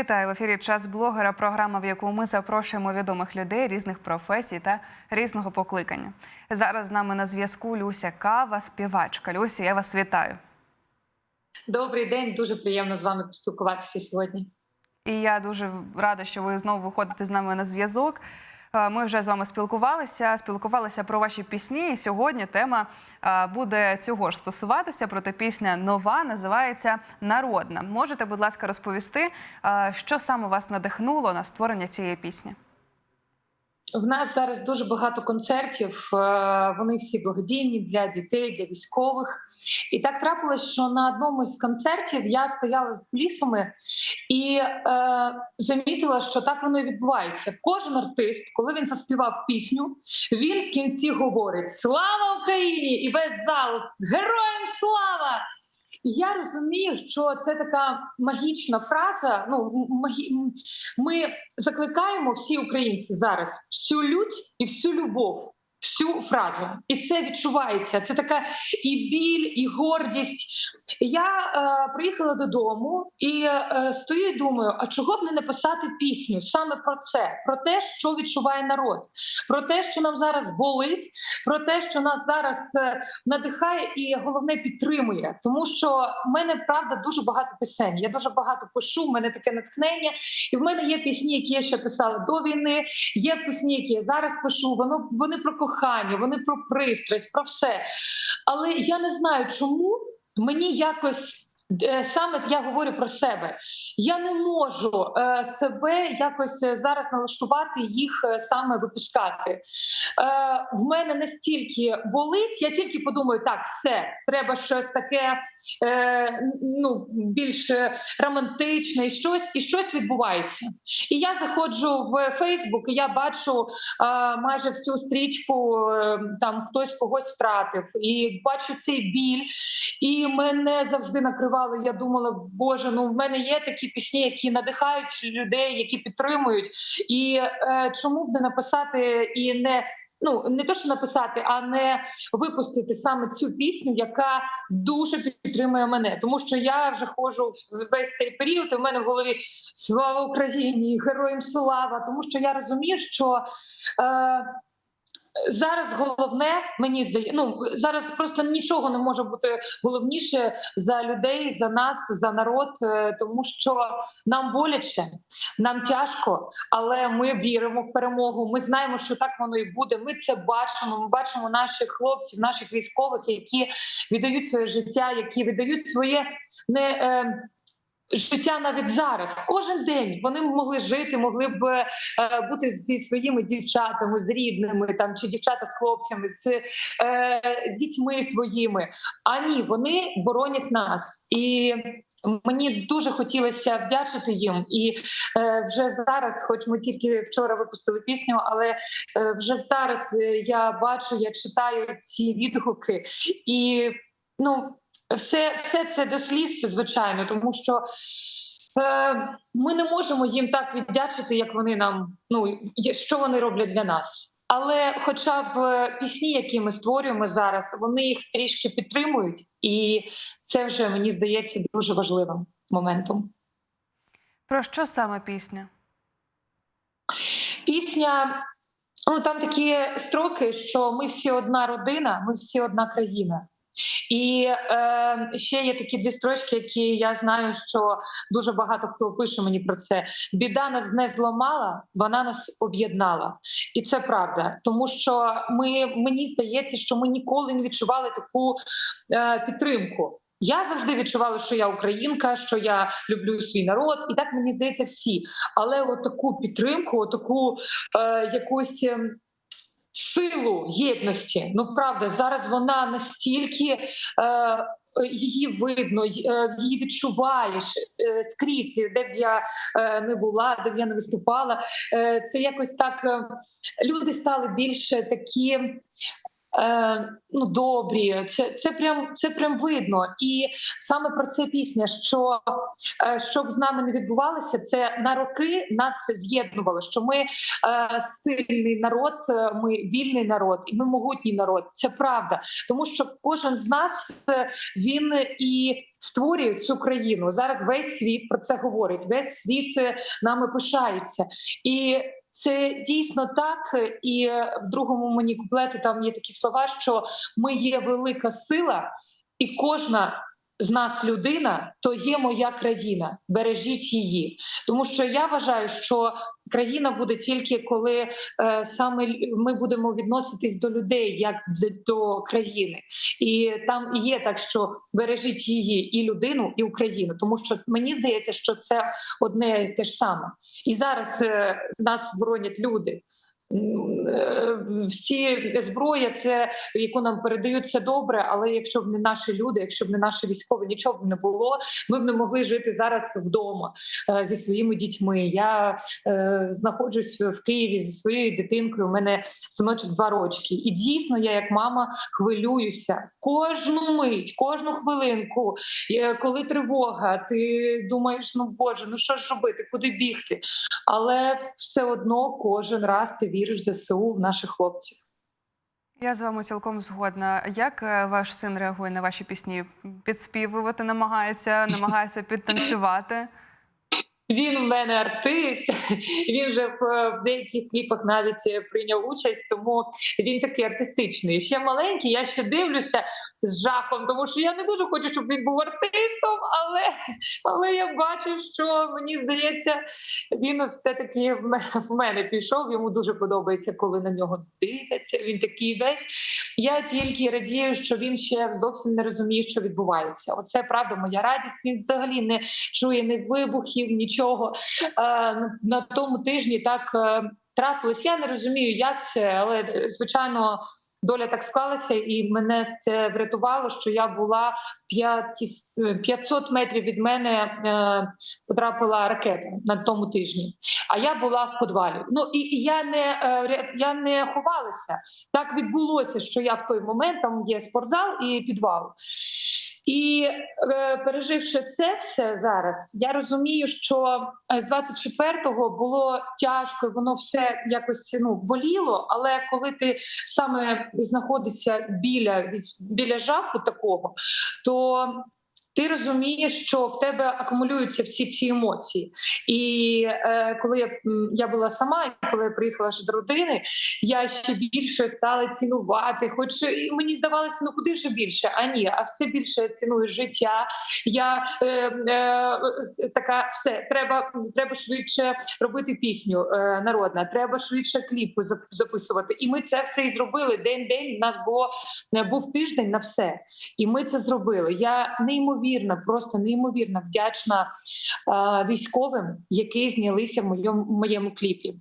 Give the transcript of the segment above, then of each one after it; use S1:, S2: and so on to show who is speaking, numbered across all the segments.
S1: Вітаю в ефірі час блогера. Програма, в яку ми запрошуємо відомих людей різних професій та різного покликання. Зараз з нами на зв'язку Люся Кава, співачка. Люся, я вас вітаю.
S2: Добрий день, дуже приємно з вами поспілкуватися сьогодні.
S1: І я дуже рада, що ви знову виходите з нами на зв'язок. Е, Ми вже з вами спілкувалися, спілкувалися про ваші пісні. І сьогодні тема е, буде цього ж стосуватися. Проте пісня нова називається Народна. Можете, будь ласка, розповісти, е, що саме вас надихнуло на створення цієї пісні?
S2: В нас зараз дуже багато концертів. е, Вони всі благодійні для дітей, для військових. І так трапилось, що на одному з концертів я стояла з кулісами і е, замітила, що так воно і відбувається. Кожен артист, коли він заспівав пісню, він в кінці говорить Слава Україні! І весь зал з героям слава! І Я розумію, що це така магічна фраза. Ну магі... ми закликаємо всі українці зараз всю лють і всю любов, всю фразу, і це відчувається. Це така і біль, і гордість. Я е, приїхала додому і е, стою і думаю: а чого б не написати пісню саме про це, про те, що відчуває народ, про те, що нам зараз болить, про те, що нас зараз е, надихає і головне підтримує. Тому що в мене правда дуже багато пісень. Я дуже багато пишу. в мене таке натхнення, і в мене є пісні, які я ще писала до війни. Є пісні, які я зараз пишу. Воно вони про кохання, вони про пристрасть, про все. Але я не знаю, чому мені якось. Е, Саме я говорю про себе. Я не можу е, себе якось е, зараз налаштувати їх саме випускати. В мене настільки болить, я тільки подумаю, так, все, треба щось таке ну, більш романтичне, і щось, і щось відбувається. І я заходжу в Фейсбук, і я бачу майже всю стрічку, там хтось когось втратив, і бачу цей біль. І мене завжди накривало. Я думала, боже, ну в мене є такі пісні, які надихають людей, які підтримують. І е, чому б не написати і не. Ну, не то, що написати, а не випустити саме цю пісню, яка дуже підтримує мене. Тому що я вже ходжу весь цей період. і в мене в голові слава Україні, героям слава. Тому що я розумію, що е, зараз головне мені здає. Ну зараз просто нічого не може бути головніше за людей, за нас, за народ, е, тому що нам боляче, нам тяжко, але ми віримо в перемогу. Ми знаємо, що так воно і буде. Ми це бачимо. Ми бачимо наших хлопців, наших військових, які віддають своє життя, які віддають своє не. Життя навіть зараз, кожен день вони могли жити, могли б е, бути зі своїми дівчатами, з рідними, там чи дівчата з хлопцями, з е, дітьми своїми. А ні, вони боронять нас і. Мені дуже хотілося вдячити їм, і е, вже зараз, хоч ми тільки вчора випустили пісню, але е, вже зараз е, я бачу, я читаю ці відгуки, і ну все, все це до сліз, звичайно, тому що е, ми не можемо їм так віддячити, як вони нам ну що вони роблять для нас. Але, хоча б е, пісні, які ми створюємо зараз, вони їх трішки підтримують, і це вже мені здається дуже важливим моментом.
S1: Про що саме пісня?
S2: Пісня. Ну там такі строки, що ми всі одна родина, ми всі одна країна. І е, ще є такі дві строчки, які я знаю, що дуже багато хто пише мені про це. Біда нас не зламала, вона нас об'єднала, і це правда. Тому що ми мені здається, що ми ніколи не відчували таку е, підтримку. Я завжди відчувала, що я українка, що я люблю свій народ, і так мені здається, всі. Але от таку підтримку, от таку е, якусь. Силу єдності. Ну правда, зараз вона настільки е, її видно, е, її відчуваєш е, скрізь, де б я е, не була, де б я не виступала. Це якось так люди стали більше такі. Е, ну, добрі. Це, це, прям, це прям видно. І саме про це пісня, що е, щоб з нами не відбувалося, це на роки нас з'єднувало. Що ми е, сильний народ, е, ми вільний народ, і ми могутній народ. Це правда, тому що кожен з нас е, він і створює цю країну. Зараз весь світ про це говорить. Весь світ е, нами пишається і. Це дійсно так, і е, в другому мені куплеті там є такі слова, що ми є велика сила, і кожна з нас людина то є моя країна. Бережіть її, тому що я вважаю, що країна буде тільки коли е, саме ми будемо відноситись до людей як до країни, і там є так, що бережіть її і людину, і Україну, тому що мені здається, що це одне і те ж саме. І зараз е, нас боронять люди. Е, Всі зброя, це яку нам передають, це добре. Але якщо б не наші люди, якщо б не наші військові, нічого б не було. Ми б не могли жити зараз вдома е, зі своїми дітьми. Я е, знаходжусь в Києві зі своєю дитинкою. У мене синочок два рочки, і дійсно я, як мама, хвилююся кожну мить, кожну хвилинку. Е, Коли тривога, ти думаєш, ну боже, ну що ж робити, куди бігти? Але все одно кожен раз ти віриш в ЗСУ в наших хлопців.
S1: Я з вами цілком згодна. Як е, ваш син реагує на ваші пісні? Підспівувати намагається, намагається підтанцювати.
S2: Він в мене артист. Він вже в, в деяких кліпах навіть е, прийняв участь, тому він такий артистичний. Ще маленький. Я ще дивлюся з жахом, тому що я не дуже хочу, щоб він був артистом, але, але я бачу, що мені здається, він все таки в мене пішов. Йому дуже подобається, коли на нього дивляться. Він такий весь. Я тільки радію, що він ще зовсім не розуміє, що відбувається. Оце правда моя радість. Він взагалі не чує ні вибухів, нічого. Е, на- тому тижні так е, трапилось. Я не розумію, як це, але е, звичайно. Доля так склалася, і мене це врятувало, що я була 500 500 метрів від мене потрапила ракета на тому тижні. А я була в підвалі. Ну і, я не я не ховалася. Так відбулося, що я в той момент там є спортзал і підвал. І е, переживши це все зараз, я розумію, що е, з 24-го було тяжко, воно все якось ну боліло. Але коли ти саме знаходишся біля біля жаху такого, то ти розумієш, що в тебе акумулюються всі ці емоції. І е, коли я, я була сама, і коли я приїхала вже до родини, я ще більше стала цінувати. Хоч і мені здавалося, ну куди ж більше? А ні, а все більше ціную життя. Я е, е, така все, треба, треба швидше робити пісню е, народна, треба швидше кліпи записувати. І ми це все і зробили. День день у нас було е, був тиждень на все. І ми це зробили. Я неймовірно, просто неймовірно вдячна е, військовим, які знялися в моєму, в моєму кліпі.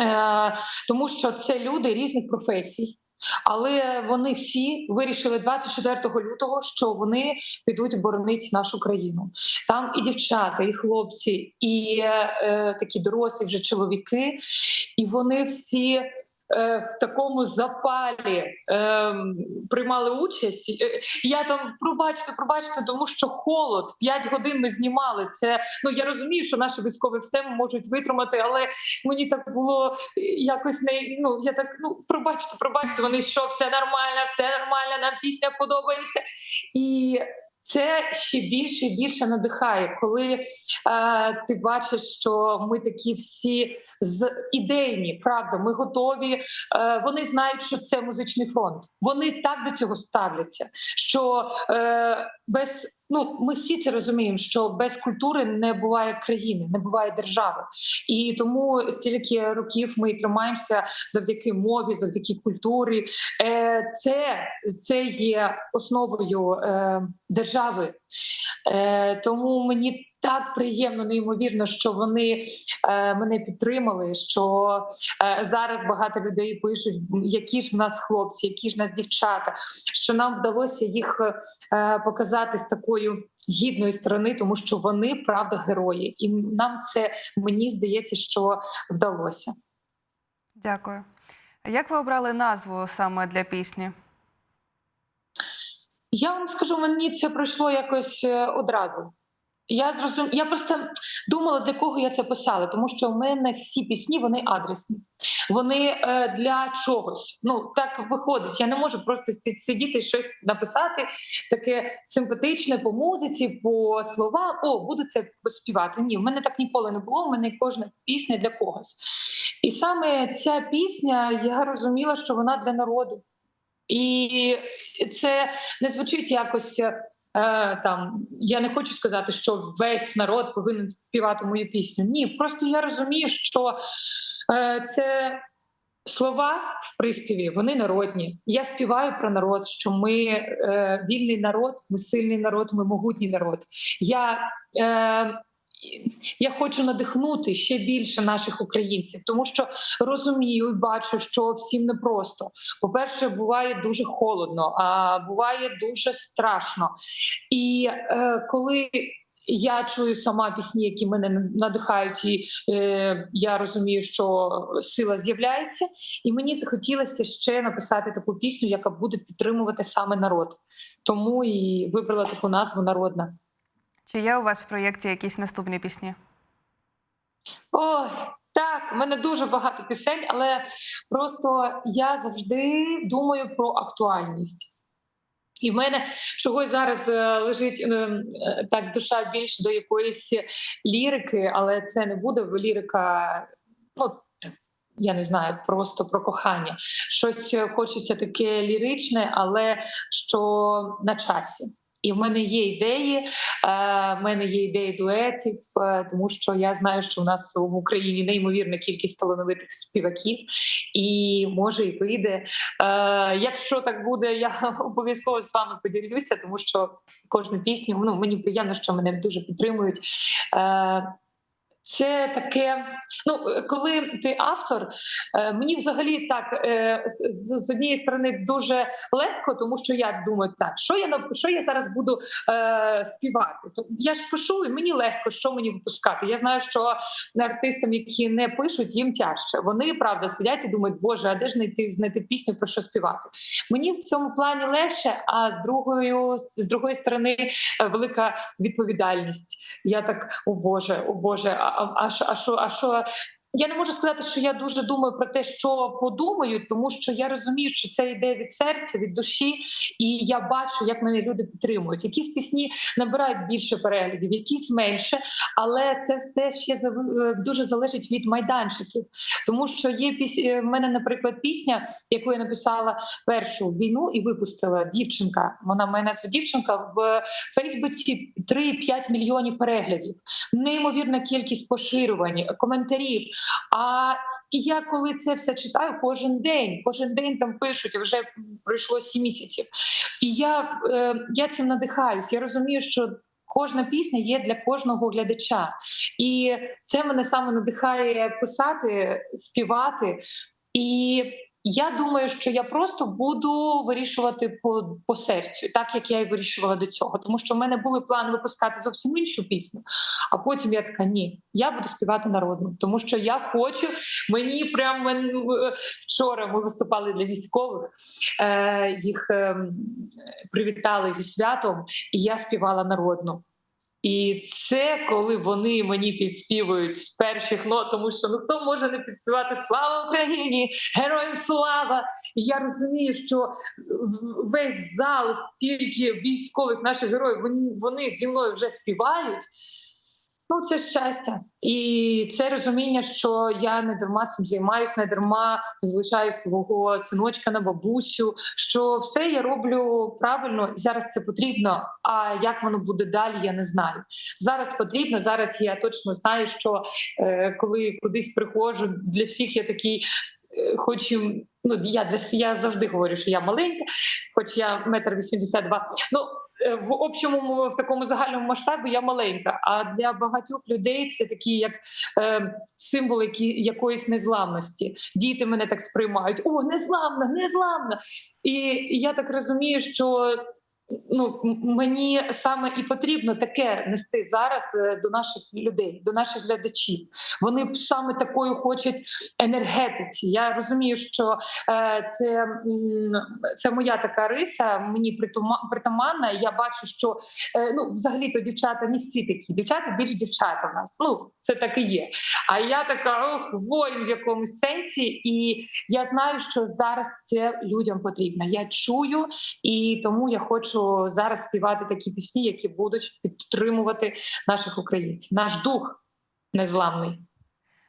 S2: Е, тому що це люди різних професій. Але вони всі вирішили 24 лютого, що вони підуть боронити нашу країну. Там і дівчата, і хлопці, і е, е, такі дорослі вже чоловіки, і вони всі в такому запалі е, приймали участь. Е, Я там пробачте, пробачте, тому що холод. 5 годин ми знімали це. Ну я розумію, що наші військові все можуть витримати, але мені так було е, якось не ну я так ну пробачте, пробачте. Вони що все нормально, все нормально. Нам пісня подобається і. Це ще більше і більше надихає, коли е, ти бачиш, що ми такі всі з ідейні, правда, ми готові. Е, вони знають, що це музичний фронт. Вони так до цього ставляться. Що е, без ну ми всі це розуміємо, що без культури не буває країни, не буває держави. І тому стільки років ми тримаємося завдяки мові, завдяки культурі. Е, це, це є основою е, держави. Е, тому мені так приємно, неймовірно, що вони е, мене підтримали. Що е, зараз багато людей пишуть, які ж в нас хлопці, які ж в нас дівчата, що нам вдалося їх е, показати з такою гідної сторони, тому що вони правда герої, і нам це мені здається, що вдалося.
S1: Дякую. Як ви обрали назву саме для пісні?
S2: Я вам скажу, мені це пройшло якось е, одразу. Я зрозум... я просто думала, для кого я це писала, тому що в мене всі пісні вони адресні. Вони е, для чогось. Ну так виходить. Я не можу просто сидіти і щось написати таке симпатичне по музиці, по словам. О, буду це співати. Ні, в мене так ніколи не було. В мене кожна пісня для когось. І саме ця пісня, я розуміла, що вона для народу. І це не звучить якось е, там. Я не хочу сказати, що весь народ повинен співати мою пісню. Ні, просто я розумію, що е, це слова в приспіві, вони народні. Я співаю про народ, що ми е, вільний народ, ми сильний народ, ми могутній народ. Я е, я хочу надихнути ще більше наших українців, тому що розумію і бачу, що всім непросто. По-перше, буває дуже холодно, а буває дуже страшно. І е, коли я чую сама пісні, які мене надихають, і е, я розумію, що сила з'являється, і мені захотілося ще написати таку пісню, яка буде підтримувати саме народ. Тому і вибрала таку назву народна.
S1: Чи є у вас в проєкті якісь наступні пісні?
S2: Ой, так, в мене дуже багато пісень, але просто я завжди думаю про актуальність. І в мене чогось зараз е, лежить е, е, так душа більш до якоїсь лірики, але це не буде лірика, ну я не знаю, просто про кохання. Щось хочеться таке ліричне, але що на часі. І в мене є ідеї, е, в мене є ідеї дуетів, е, тому що я знаю, що в нас в Україні неймовірна кількість талановитих співаків, і може і вийде. Е, Якщо так буде, я обов'язково з вами поділюся, тому що кожну пісню ну мені приємно, що мене дуже підтримують. Е, Це таке. Ну, коли ти автор, е, мені взагалі так е, з, з- однієї сторони дуже легко, тому що я думаю, так що я що я зараз буду е, співати? То я ж пишу, і мені легко, що мені випускати. Я знаю, що артистам, які не пишуть, їм тяжче. Вони правда сидять і думають, боже, а де ж знайти знайти пісню про що співати? Мені в цьому плані легше, а з другою з другої сторони е, велика відповідальність. Я так, о Боже, о Боже, а, а, а, що- а що, а що? Я не можу сказати, що я дуже думаю про те, що подумають, тому що я розумію, що це йде від серця, від душі, і я бачу, як мене люди підтримують. Якісь пісні набирають більше переглядів, якісь менше, але це все ще е, дуже залежить від майданчиків. Тому що є піс... е, в мене, наприклад, пісня, яку я написала першу війну і випустила дівчинка. Вона в мене назва дівчинка в Фейсбуці 3-5 мільйонів переглядів, неймовірна кількість поширювань, коментарів. А і я коли це все читаю, кожен день, кожен день там пишуть, вже пройшло 7 місяців. І я, е, я цим надихаюсь. Я розумію, що. Кожна пісня є для кожного глядача, і це мене саме надихає писати, співати. І я думаю, що я просто буду вирішувати по, по серцю, так як я і вирішувала до цього. Тому що в мене були плани випускати зовсім іншу пісню. А потім я така: ні, я буду співати народну, тому що я хочу. Мені прямо вчора ми виступали для військових, е, їх е, привітали зі святом, і я співала народну. І це коли вони мені підспівують з перших нот, тому що ну хто може не підспівати Слава Україні, героям слава! І я розумію, що весь зал стільки військових наших героїв, вони, вони зі мною вже співають. Ну, це щастя, і це розуміння, що я не дарма цим займаюся, не дарма залишаю свого синочка на бабусю. Що все я роблю правильно, і зараз це потрібно. А як воно буде далі, я не знаю. Зараз потрібно. Зараз я точно знаю, що е, коли кудись приходжу, для всіх я такий. е, Хоч ну я я завжди говорю, що я маленька, хоч я метр вісімдесят два. Ну в общому в такому загальному масштабі я маленька. А для багатьох людей це такі як е, символ які, якоїсь незламності. Діти мене так сприймають: о, незламна, незламна. І я так розумію, що ну мені саме і потрібно таке нести зараз е, до наших людей, до наших глядачів. Вони саме такою хочуть енергетиці. Я розумію, що е, це, це моя така риса, мені притаманна. Я бачу, що е, ну взагалі то дівчата не всі такі. Дівчата більш дівчата в нас. Ну це так і є. А я така ох, воїн в якомусь сенсі, і я знаю, що зараз це людям потрібно. Я чую, і тому я хочу зараз співати такі пісні, які будуть підтримувати наших українців. Наш дух незламний.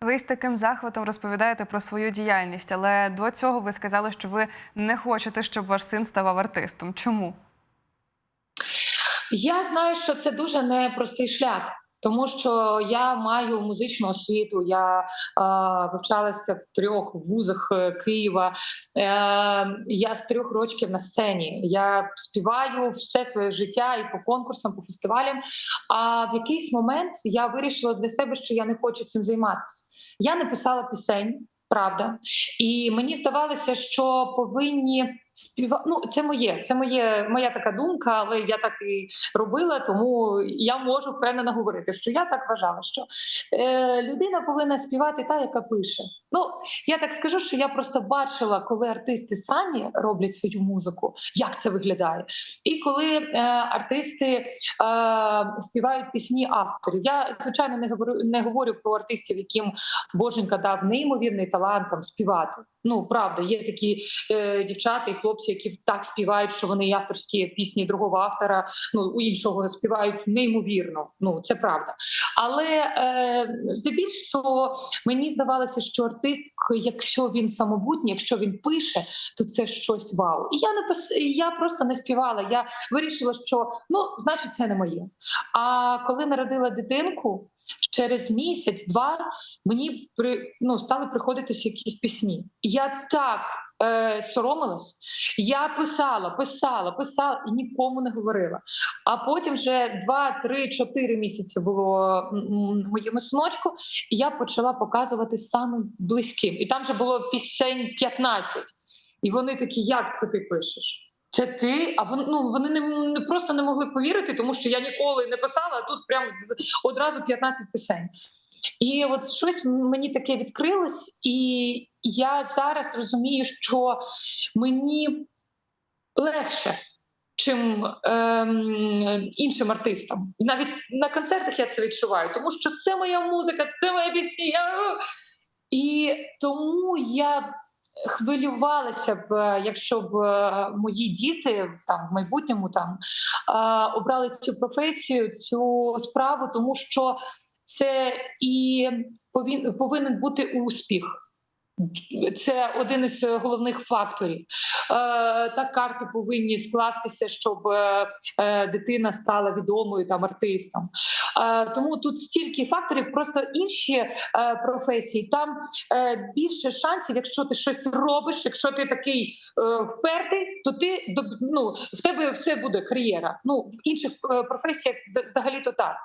S1: Ви з таким захватом розповідаєте про свою діяльність, але до цього ви сказали, що ви не хочете, щоб ваш син ставав артистом. Чому?
S2: Я знаю, що це дуже непростий шлях. Тому що я маю музичну освіту, я е, вивчалася в трьох вузах е, Києва. Е, я з трьох років на сцені. Я співаю все своє життя і по конкурсам, по фестивалям. А в якийсь момент я вирішила для себе, що я не хочу цим займатися. Я не писала пісень, правда, і мені здавалося, що повинні співати. Ну, це моє, це моє, моя така думка, але я так і робила, тому я можу впевнено говорити, що я так вважала, що е, людина повинна співати та, яка пише. Ну я так скажу, що я просто бачила, коли артисти самі роблять свою музику, як це виглядає, і коли е, артисти е, співають пісні авторів. Я звичайно не говорю не говорю про артистів, яким Боженька дав неймовірний талант там співати. Ну правда, є такі е, дівчата і хлопці, які так співають, що вони авторські пісні другого автора, ну у іншого співають неймовірно. Ну це правда. Але е, здебільшого мені здавалося, що артист, якщо він самобутній, якщо він пише, то це щось вау. І я не пис... і я просто не співала. Я вирішила, що ну значить це не моє. А коли народила дитинку. Через місяць-два мені при ну стали приходитися якісь пісні. Я так е, соромилась. Я писала, писала, писала і нікому не говорила. А потім вже два, три, чотири місяці було моєму синочку, і я почала показувати самим близьким. І там вже було пісень 15. І вони такі: як це ти пишеш? Це ти? А вони ну вони не, не просто не могли повірити, тому що я ніколи не писала, а тут прям з, одразу 15 пісень. І от щось мені таке відкрилось, і я зараз розумію, що мені легше, чим ем, іншим артистам. Навіть на концертах я це відчуваю, тому що це моя музика, це моя пісня. Я... І тому я хвилювалася б, якщо б е, мої діти там в майбутньому там е, обрали цю професію, цю справу, тому що це і повинен бути успіх. Це один із головних факторів. Е, та карти повинні скластися, щоб е, е, дитина стала відомою там артистом. Тому тут стільки факторів, просто інші професії. Там більше шансів, якщо ти щось робиш, якщо ти такий впертий, то ти ну, в тебе все буде кар'єра. Ну в інших професіях взагалі то так.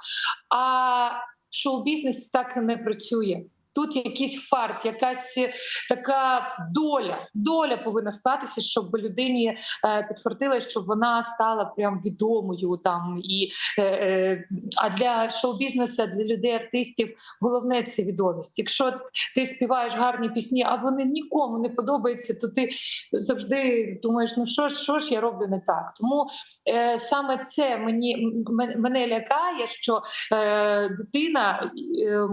S2: А шоу-бізнес так не працює. Тут якийсь фарт, якась е, така доля. Доля повинна статися, щоб людині е, підфартила, щоб вона стала прям відомою там. І, е, а для шоу-бізнесу, для людей, артистів, головне це відомість. Якщо ти співаєш гарні пісні, а вони нікому не подобаються, то ти завжди думаєш, ну що ж, що ж я роблю не так. Тому е, саме це мені мене лякає, що е, дитина. Е,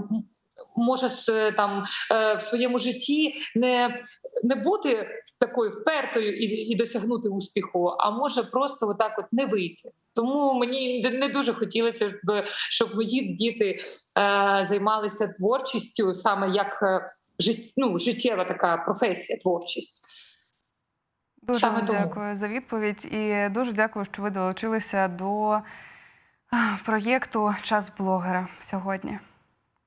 S2: може с- там е, в своєму житті не, не бути такою впертою і, і досягнути успіху, а може просто отак от не вийти. Тому мені не- дуже хотілося б, щоб мої діти е, займалися творчістю, саме як е, жит, ну, життєва така професія, творчість.
S1: Дуже
S2: Саме тому.
S1: дякую за відповідь і дуже дякую, що ви долучилися до проєкту Час блогера сьогодні.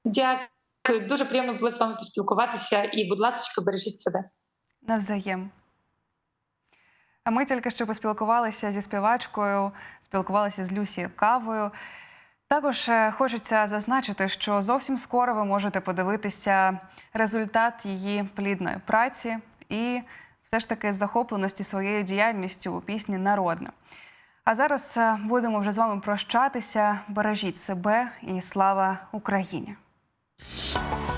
S2: Дякую, дуже приємно було з вами поспілкуватися. І, будь ласка, бережіть себе.
S1: Навзаєм. А ми тільки що поспілкувалися зі співачкою, спілкувалися з Люсі Кавою. Також е, хочеться зазначити, що зовсім скоро ви можете подивитися результат її плідної праці і все ж таки захопленості своєю діяльністю у пісні Народна. А зараз е, будемо вже з вами прощатися. Бережіть себе і слава Україні! you